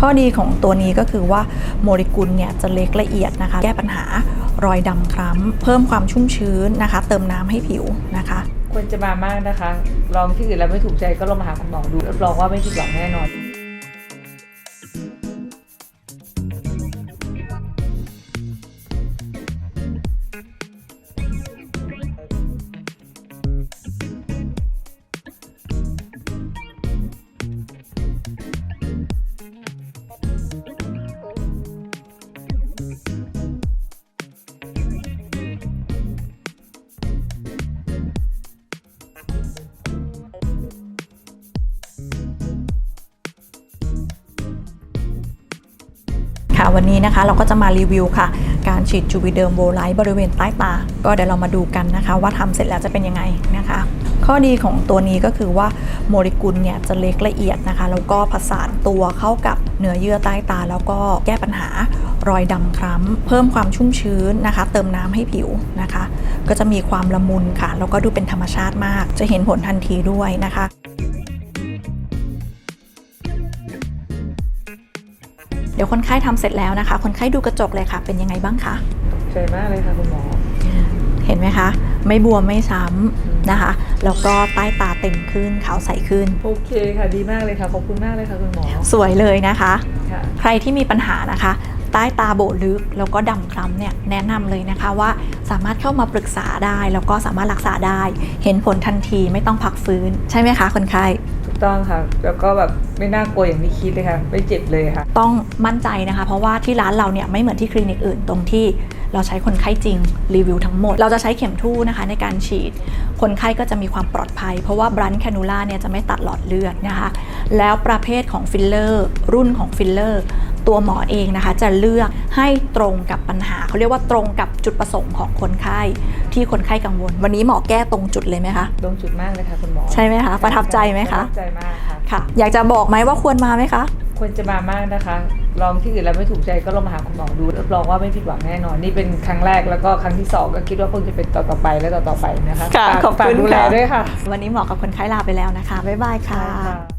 ข้อดีของตัวนี้ก็คือว่าโมเลกุลเนี่ยจะเล็กละเอียดนะคะ แก้ปัญหารอยดำคล้ำ เพิ่มความชุ่มชื้นนะคะ เติมน้ำให้ผิวนะคะควรจะมามากนะคะ ลองที่อื่นแล้วไม่ถูกใจก็ลองมาหาคุณหมอดูรับรองว่าไม่ผิดหวังแน่นอน วันนี้นะคะ เราก็จะมารีวิวค่ะ การฉีดจูบิเดิมโบไลท์บริเวณใต้ตา ก็เดี๋ยวเรามาดูกันนะคะ ว่าทำเสร็จแล้วจะเป็นยังไงนะคะ ข้อดีของตัวนี้ก็คือว่าโมเลกุลเนี่ยจะเล็กละเอียดนะคะแล้วก็ผสานตัวเข้ากับเนื้อเยื่อใต้ตา แล้วก็แก้ปัญหารอยดำคล้ำเพิ่มความชุ่มชื้นนะคะ เติมน้ำให้ผิวนะคะ ก็จะมีความละมุนค่ะแล้วก็ดูเป็นธรรมชาติมาก จะเห็นผลทันทีด้วยนะคะ เดี๋ยวคนไข้ทำเสร็จแล้วนะคะ คนไข้ดูกระจกเลยค่ะ เป็นยังไงบ้างคะใจมากเลยค่ะคุณหมอ เห็นไหมคะ ไม่บวมไม่ช้ำนะคะ แล้วก็ใต้ตาเต็มขึ้นขาวใสขึ้น โอเคค่ะ ดีมากเลยค่ะ ขอบคุณมากเลยค่ะคุณหมอ สวยเลยนะคะค่ะใครที่มีปัญหานะคะ ใต้ตาโบลึกแล้วก็ดำคล้ำเนี่ยแนะนำเลยนะคะว่าสามารถเข้ามาปรึกษาได้แล้วก็สามารถรักษาได้ เห็นผลทันทีไม่ต้องพักฟื้น ใช่ไหมคะคนไข้ถูกต้องค่ะ แล้วก็แบบไม่น่ากลัวอย่างที่คิดเลยค่ะไม่เจ็บเลยค่ะ ต้องมั่นใจนะคะ เพราะว่าที่ร้านเราเนี่ยไม่เหมือนที่คลินิกอื่นตรงที่เราใช้คนไข้จริงรีวิวทั้งหมด เราจะใช้เข็มทู่นะคะในการฉีด คนไข้ก็จะมีความปลอดภัย เพราะว่าบรันแคนูล่าเนี่ยจะไม่ตัดหลอดเลือดนะคะ แล้วประเภทของฟิลเลอร์ รุ่นของฟิลเลอร์ ตัวหมอเองนะคะ จะเลือกให้ตรงกับปัญหาเขาเรียกว่าตรงกับจุดประสงค์ของคนไข้ที่คนไข้กังวล วันนี้หมอแก้ตรงจุดเลยไหมคะตรงจุดมากเลยค่ะคุณหมอใช่ไหมคะประทับใจไหมคะประทับใจมากค่ะค่ะ อยากจะบอกไหมว่าควรมาไหมคะควรจะมามากนะคะ ลองที่อื่นแล้วไม่ถูกใจก็ลองมาหาคุณหมอดูรับรองว่าไม่ผิดหวังแน่นอน นี่เป็นครั้งแรกแล้วก็ครั้งที่สองก็คิดว่าคงจะเป็นต่อต่อๆไปและต่อต่อๆไปนะคะค่ะฝากขอบคุณฝากดูแลค่ะด้วยค่ะ วันนี้หมอกับคนไข้ลาไปแล้วนะคะ บ๊ายบายค่ะค่ะ